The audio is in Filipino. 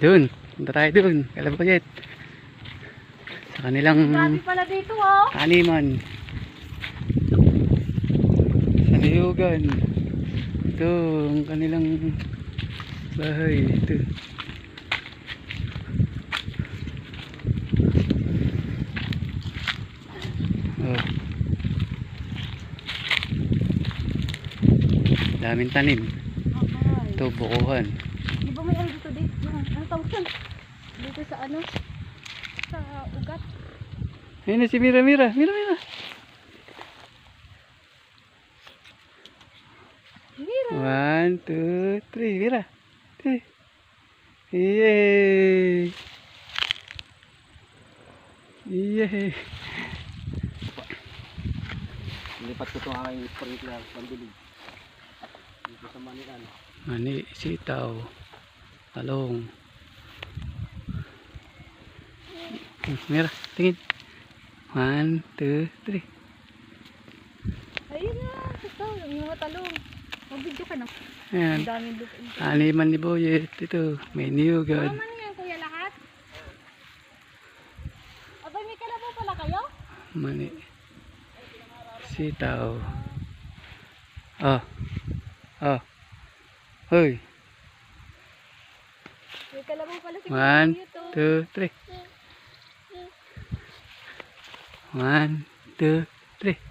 Doon. Punta tayo doon. Kalabaget. Sa kanilang Grabe pala dito oh. taniman. Sa niyugan. Ito, ang kanilang bahay. Ito. Oh. Daming tanim. Ito, bukuhan. Di ba may ano dito? Yung, ano tawag yan? Dito sa ano? Sa ugat. Ayun na si Mira, Mira. Mira, Mira. Mira. One, two, three. Mira. Three. Yay! Yay! Lipat ko itong aking sprinkler, pandilig. Dito sa manikan. Mani, sitaw. Talong. Mira, tingin. One, two, three. Ayun na. Ito, yung mga talong. Mag-video ka na. Ayan. Ang daming lupa. Animan ni Boyet. Ito, may niyugad. Tama niyan kuya lahat? Abay, may kalabaw pala kayo? Mani. Sitaw. Oh. Oh. Hoy. May kalabaw pala si One, Kuya to. two, three. One, two, three.